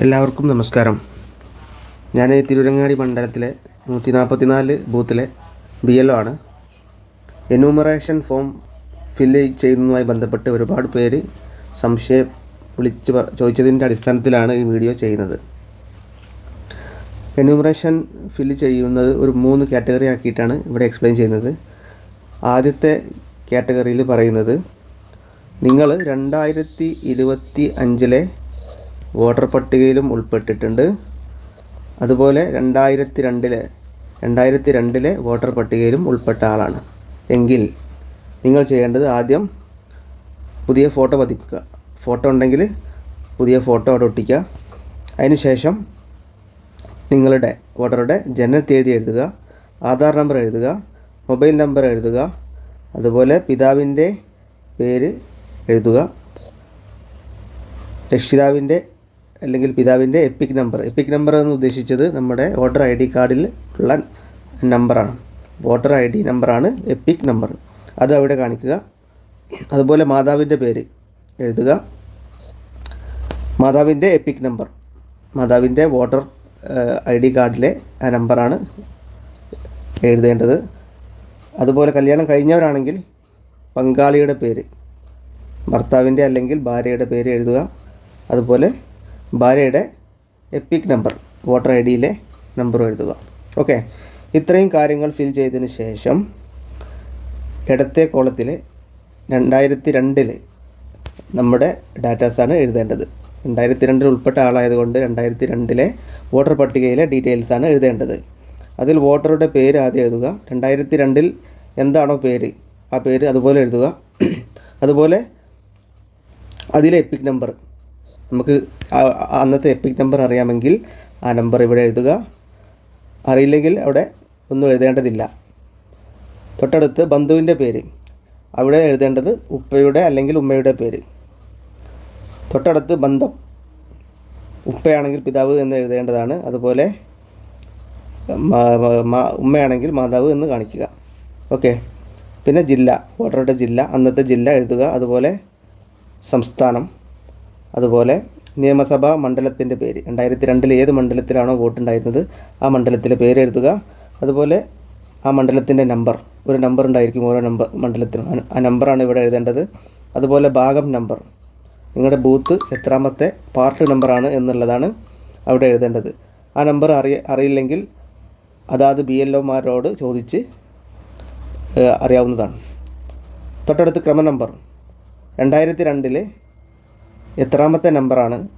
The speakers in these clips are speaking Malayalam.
എല്ലാവർക്കും നമസ്കാരം. ഞാൻ തിരുവരങ്ങാടി മണ്ഡലത്തിലെ നൂറ്റി നാൽപ്പത്തിനാല് ബൂത്തിലെ ബി എൽ ആണ്. എന്യൂമറേഷൻ ഫോം ഫില്ല് ചെയ്യുന്നതുമായി ബന്ധപ്പെട്ട് ഒരുപാട് പേര് സംശയം വിളിച്ച് ചോദിച്ചതിന്റെ അടിസ്ഥാനത്തിലാണ് ഈ വീഡിയോ ചെയ്യുന്നത്. എന്യൂമറേഷൻ ഫില്ല് ചെയ്യുന്നത് ഒരു മൂന്ന് കാറ്റഗറി ആക്കിയിട്ടാണ് ഇവിടെ എക്സ്പ്ലെയിൻ ചെയ്യുന്നത്. ആദ്യത്തെ കാറ്റഗറിയിൽ പറയുന്നത് നിങ്ങൾ രണ്ടായിരത്തി ഇരുപത്തി അഞ്ചിലെ വോട്ടർ പട്ടികയിലും ഉൾപ്പെട്ടിട്ടുണ്ട്. അതുപോലെ രണ്ടായിരത്തി രണ്ടിലെ രണ്ടായിരത്തി രണ്ടിലെ വോട്ടർ പട്ടികയിലും ഉൾപ്പെട്ട ആളാണ്. എങ്കിൽ നിങ്ങൾ ചെയ്യേണ്ടത് ആദ്യം പുതിയ ഫോട്ടോ പതിപ്പിക്കുക ഫോട്ടോ ഉണ്ടെങ്കിൽ പുതിയ ഫോട്ടോ അവിടെ ഒട്ടിക്കുക. അതിനുശേഷം നിങ്ങളുടെ വോട്ടറുടെ ജനന തീയതി എഴുതുക ആധാർ നമ്പർ എഴുതുക മൊബൈൽ നമ്പർ എഴുതുക അതുപോലെ പിതാവിന്റെ പേര് എഴുതുക രക്ഷിതാവിന്റെ അല്ലെങ്കിൽ പിതാവിന്റെ എപ്പിക് നമ്പർ എപ്പിക് നമ്പർ എന്ന് ഉദ്ദേശിച്ചത് നമ്മുടെ വോട്ടർ ഐ ഡി കാർഡിൽ ഉള്ള നമ്പറാണ് വോട്ടർ ഐ ഡി നമ്പറാണ് എപ്പിക് നമ്പർ അത് അവിടെ കാണിക്കുക. അതുപോലെ മാതാവിന്റെ പേര് എഴുതുക. മാതാവിന്റെ എപ്പിക് നമ്പർ മാതാവിന്റെ വോട്ടർ ഐ ഡി കാർഡിലെ ആ നമ്പറാണ് എഴുതേണ്ടത്. അതുപോലെ കല്യാണം കഴിഞ്ഞവരാണെങ്കിൽ പങ്കാളിയുടെ പേര് ഭർത്താവിന്റെ അല്ലെങ്കിൽ ഭാര്യയുടെ പേര് എഴുതുക. അതുപോലെ ഭാര്യയുടെ എപ്പിക് നമ്പർ വോട്ടർ ഐ ഡിയിലെ നമ്പർ എഴുതുക. ഓക്കെ ഇത്രയും കാര്യങ്ങൾ ഫിൽ ചെയ്തതിന് ശേഷം ഇടത്തെ കോളത്തിൽ രണ്ടായിരത്തി രണ്ടിൽ നമ്മുടെ ഡാറ്റാസാണ് എഴുതേണ്ടത്. രണ്ടായിരത്തി രണ്ടിൽ ഉൾപ്പെട്ട ആളായതുകൊണ്ട് രണ്ടായിരത്തി രണ്ടിലെ വോട്ടർ പട്ടികയിലെ ഡീറ്റെയിൽസാണ് എഴുതേണ്ടത്. അതിൽ വോട്ടറുടെ പേര് ആദ്യം എഴുതുക. രണ്ടായിരത്തി രണ്ടിൽ എന്താണോ പേര്? ആ പേര് അതുപോലെ എഴുതുക. അതുപോലെ അതിലെ എപ്പിക് നമ്പർ നമുക്ക് അന്നത്തെ എപ്പിക് നമ്പർ അറിയാമെങ്കിൽ ആ നമ്പർ ഇവിടെ എഴുതുക. അറിയില്ലെങ്കിൽ അവിടെ ഒന്നും എഴുതേണ്ടതില്ല. തൊട്ടടുത്ത് ബന്ധുവിന്റെ പേര്. അവിടെ എഴുതേണ്ടത് ഉപ്പയുടെ അല്ലെങ്കിൽ ഉമ്മയുടെ പേര്. തൊട്ടടുത്ത് ബന്ധം. ഉപ്പയാണെങ്കിൽ പിതാവ് എന്ന് എഴുതേണ്ടതാണ്. അതുപോലെ ഉമ്മയാണെങ്കിൽ മാതാവ് എന്ന് കാണിക്കുക. ഓക്കെ. പിന്നെ ജില്ല വോട്ടറുടെ ജില്ല അന്നത്തെ ജില്ല എഴുതുക. അതുപോലെ സംസ്ഥാനം. അതുപോലെ നിയമസഭാ മണ്ഡലത്തിന്റെ പേര്. രണ്ടായിരത്തി രണ്ടിൽ ഏത് മണ്ഡലത്തിലാണോ വോട്ടുണ്ടായിരുന്നത്? ആ മണ്ഡലത്തിലെ പേര് എഴുതുക. അതുപോലെ ആ മണ്ഡലത്തിന്റെ നമ്പർ. ഒരു നമ്പർ ഉണ്ടായിരിക്കും ഓരോ നമ്പർ മണ്ഡലത്തിനും. ആ- നമ്പറാണ് ഇവിടെ എഴുതേണ്ടത്. അതുപോലെ ഭാഗം നമ്പർ. നിങ്ങളുടെ ബൂത്ത് എത്രാമത്തെ പാർട്ട് നമ്പറാണ് എന്നുള്ളതാണ് അവിടെ എഴുതേണ്ടത്. ആ നമ്പർ അറിയ അറിയില്ലെങ്കിൽ അതാത് ബി എൽ ഒമാരോട് ചോദിച്ച് അറിയാവുന്നതാണ്. തൊട്ടടുത്ത് ക്രമ നമ്പർ. രണ്ടായിരത്തി രണ്ടിലെ എത്രാമത്തെ നമ്പറാണ്?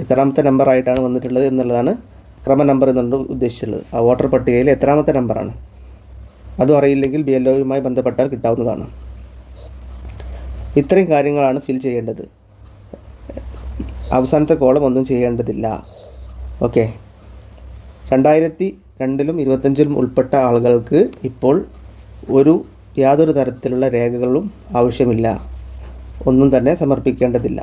എത്രാമത്തെ നമ്പറായിട്ടാണ് വന്നിട്ടുള്ളത് എന്നുള്ളതാണ് ക്രമ നമ്പർ എന്നുകൊണ്ട് ഉദ്ദേശിച്ചുള്ളത് ആ വോട്ടർ പട്ടികയിൽ എത്രാമത്തെ നമ്പറാണ്? അതും അറിയില്ലെങ്കിൽ ബി എൽ ഒയുമായി ബന്ധപ്പെട്ടാൽ കിട്ടാവുന്നതാണ്. ഇത്രയും കാര്യങ്ങളാണ് ഫിൽ ചെയ്യേണ്ടത്. അവസാനത്തെ കോളം ഒന്നും ചെയ്യേണ്ടതില്ല. ഓക്കെ. രണ്ടായിരത്തി രണ്ടിലും ഇരുപത്തഞ്ചിലും ഉൾപ്പെട്ട ആളുകൾക്ക് ഇപ്പോൾ ഒരു യാതൊരു തരത്തിലുള്ള രേഖകളും ആവശ്യമില്ല. ഒന്നും തന്നെ സമർപ്പിക്കേണ്ടതില്ല.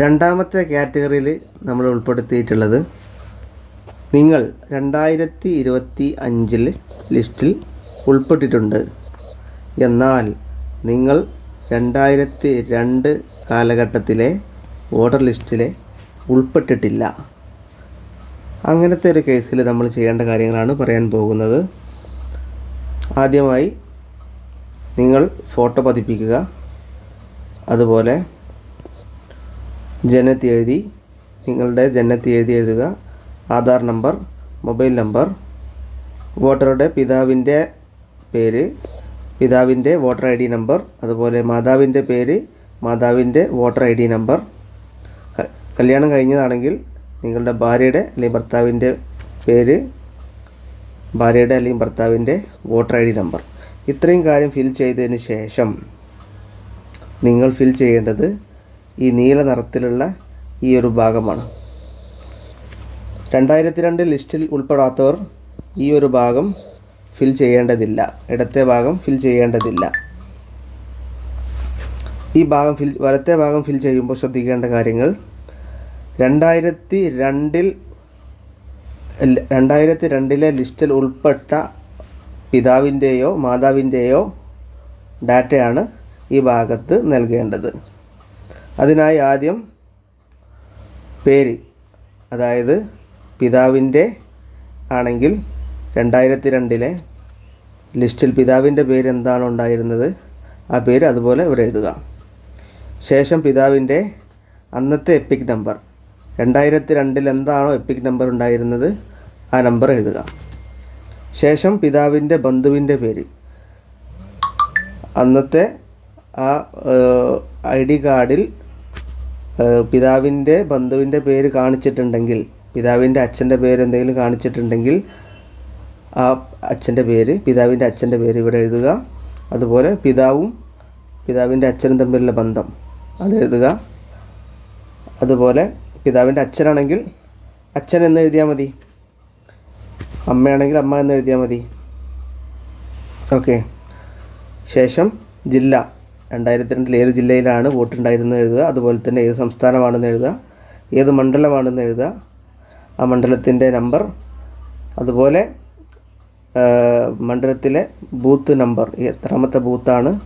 രണ്ടാമത്തെ കാറ്റഗറിയിൽ നമ്മൾ ഉൾപ്പെടുത്തിയിട്ടുള്ളത് നിങ്ങൾ രണ്ടായിരത്തി ഇരുപത്തി അഞ്ചിൽ ലിസ്റ്റിൽ ഉൾപ്പെട്ടിട്ടുണ്ട്. എന്നാൽ നിങ്ങൾ രണ്ടായിരത്തി രണ്ട് കാലഘട്ടത്തിലെ ഓർഡർ ലിസ്റ്റിലെ ഉൾപ്പെട്ടിട്ടില്ല. അങ്ങനത്തെ ഒരു കേസിൽ നമ്മൾ ചെയ്യേണ്ട കാര്യങ്ങളാണ് പറയാൻ പോകുന്നത്. ആദ്യമായി നിങ്ങൾ ഫോട്ടോ പതിപ്പിക്കുക. അതുപോലെ ജനനത്തീയതി നിങ്ങളുടെ ജനനത്തീയതി എഴുതുക. ആധാർ നമ്പർ മൊബൈൽ നമ്പർ വോട്ടറുടെ പിതാവിന്റെ പേര് പിതാവിന്റെ വോട്ടർ ഐ ഡി നമ്പർ അതുപോലെ മാതാവിന്റെ പേര് മാതാവിന്റെ വോട്ടർ ഐ ഡി നമ്പർ. കല്യാണം കഴിഞ്ഞതാണെങ്കിൽ നിങ്ങളുടെ ഭാര്യയുടെ അല്ലെങ്കിൽ ഭർത്താവിന്റെ പേര് ഭാര്യയുടെ അല്ലെങ്കിൽ ഭർത്താവിന്റെ വോട്ടർ ഐ ഡി നമ്പർ. ഇത്രയും കാര്യം ഫിൽ ചെയ്തതിന് ശേഷം നിങ്ങൾ ഫിൽ ചെയ്യേണ്ടത് ഈ നീല നിറത്തിലുള്ള ഈ ഒരു ഭാഗമാണ്. രണ്ടായിരത്തി രണ്ട് ലിസ്റ്റിൽ ഉൾപ്പെടാത്തവർ ഈ ഒരു ഭാഗം ഫിൽ ചെയ്യേണ്ടതില്ല. ഇടത്തെ ഭാഗം ഫിൽ ചെയ്യേണ്ടതില്ല. ഈ ഭാഗം ഫിൽ വലത്തെ ഭാഗം ഫിൽ ചെയ്യുമ്പോൾ ശ്രദ്ധിക്കേണ്ട കാര്യങ്ങൾ രണ്ടായിരത്തി രണ്ടിൽ രണ്ടായിരത്തി രണ്ടിലെ ലിസ്റ്റിൽ ഉൾപ്പെട്ട പിതാവിന്റെയോ മാതാവിന്റെയോ ഡാറ്റയാണ് ഈ ഭാഗത്ത് നൽകേണ്ടത്. അതിനായി ആദ്യം പേര് അതായത് പിതാവിന്റെ ആണെങ്കിൽ രണ്ടായിരത്തി രണ്ടിലെ ലിസ്റ്റിൽ പിതാവിന്റെ പേര് എന്താണ് ഉണ്ടായിരുന്നത്? ആ പേര് അതുപോലെ ഇവിടെ എഴുതുക. ശേഷം പിതാവിന്റെ അന്നത്തെ എപ്പിക് നമ്പർ രണ്ടായിരത്തി രണ്ടിൽ എന്താണോ എപ്പിക് നമ്പർ ഉണ്ടായിരുന്നത്? ആ നമ്പർ എഴുതുക. ശേഷം പിതാവിന്റെ ബന്ധുവിന്റെ പേര്. അന്നത്തെ ആ ഐ ഡി കാർഡിൽ പിതാവിന്റെ ബന്ധുവിന്റെ പേര് കാണിച്ചിട്ടുണ്ടെങ്കിൽ പിതാവിന്റെ അച്ഛന്റെ പേര് എന്തെങ്കിലും കാണിച്ചിട്ടുണ്ടെങ്കിൽ ആ അച്ഛന്റെ പേര് പിതാവിന്റെ അച്ഛന്റെ പേര് ഇവിടെ എഴുതുക. അതുപോലെ പിതാവും പിതാവിന്റെ അച്ഛനും തമ്മിലുള്ള ബന്ധം അത് എഴുതുക. അതുപോലെ പിതാവിന്റെ അച്ഛനാണെങ്കിൽ അച്ഛൻ എന്ന് എഴുതിയാൽ മതി. അമ്മയാണെങ്കിൽ അമ്മ എന്ന് എഴുതിയാൽ മതി. ഓക്കെ. ശേഷം ജില്ല. രണ്ടായിരത്തി രണ്ടിൽ ഏത് ജില്ലയിലാണ് വോട്ടുണ്ടായിരുന്നത് എഴുതുക. അതുപോലെ തന്നെ ഏത് സംസ്ഥാനമാണെന്ന് എഴുതുക. ഏത് മണ്ഡലമാണെന്ന് എഴുതുക. ആ മണ്ഡലത്തിന്റെ നമ്പർ. അതുപോലെ മണ്ഡലത്തിലെ ബൂത്ത് നമ്പർ. എത്രാമത്തെ ബൂത്താണ്?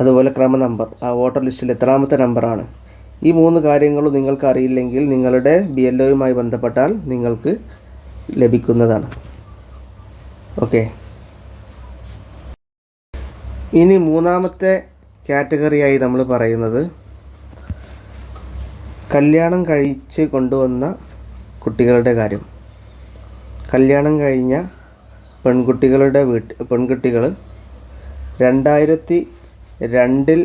അതുപോലെ ക്രമ നമ്പർ. ആ വോട്ടർ ലിസ്റ്റിൽ എത്രാമത്തെ നമ്പറാണ്? ഈ മൂന്ന് കാര്യങ്ങളും നിങ്ങൾക്ക് അറിയില്ലെങ്കിൽ നിങ്ങളുടെ ബി എൽ ഒയുമായി ബന്ധപ്പെട്ടാൽ നിങ്ങൾക്ക് ലഭിക്കുന്നതാണ്. ഓക്കെ. ഇനി മൂന്നാമത്തെ കാറ്റഗറിയായി നമ്മൾ പറയുന്നത് കല്യാണം കഴിച്ച് കൊണ്ടുവന്ന കുട്ടികളുടെ കാര്യം. കല്യാണം കഴിഞ്ഞ പെൺകുട്ടികളുടെ വീട്ട് പെൺകുട്ടികൾ രണ്ടായിരത്തി രണ്ടിൽ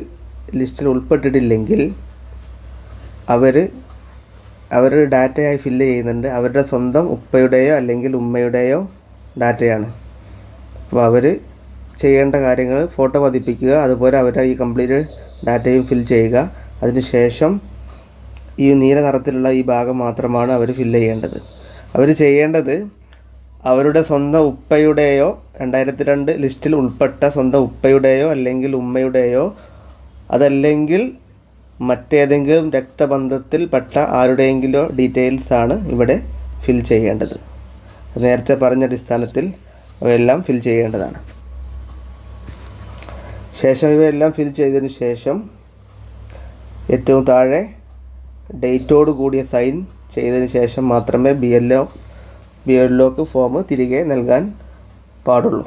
ലിസ്റ്റിൽ ഉൾപ്പെട്ടിട്ടില്ലെങ്കിൽ അവർ അവർ ഡാറ്റയായി ഫില്ല് ചെയ്യുന്നുണ്ട്. അവരുടെ സ്വന്തം ഉപ്പയുടെയോ അല്ലെങ്കിൽ ഉമ്മയുടെയോ ഡാറ്റയാണ്. അപ്പോൾ അവർ ചെയ്യേണ്ട കാര്യങ്ങൾ ഫോട്ടോ പതിപ്പിക്കുക അതുപോലെ അവരുടെ ഈ കംപ്ലീറ്റ് ഡാറ്റയും ഫിൽ ചെയ്യുക. അതിനുശേഷം ഈ നീല നിറത്തിലുള്ള ഈ ഭാഗം മാത്രമാണ് അവർ ഫില്ല് ചെയ്യേണ്ടത്. അവർ ചെയ്യേണ്ടത് അവരുടെ സ്വന്തം ഉപ്പയുടെയോ രണ്ടായിരത്തി രണ്ട് ലിസ്റ്റിൽ ഉൾപ്പെട്ട സ്വന്തം ഉപ്പയുടെയോ അല്ലെങ്കിൽ ഉമ്മയുടെയോ അതല്ലെങ്കിൽ മറ്റേതെങ്കിലും രക്തബന്ധത്തിൽപ്പെട്ട ആരുടെയെങ്കിലോ ഡീറ്റെയിൽസ് ആണ് ഇവിടെ ഫിൽ ചെയ്യേണ്ടത്. നേരത്തെ പറഞ്ഞ അടിസ്ഥാനത്തിൽ അവയെല്ലാം ഫിൽ ചെയ്യേണ്ടതാണ്. ശേഷം ഇവയെല്ലാം ഫിൽ ചെയ്തതിന് ശേഷം ഏറ്റവും താഴെ ഡേറ്റോട് കൂടിയ സൈൻ ചെയ്തതിന് ശേഷം മാത്രമേ B L O B L ഒക്ക് ഫോം തിരികെ നൽകാൻ പാടുള്ളൂ.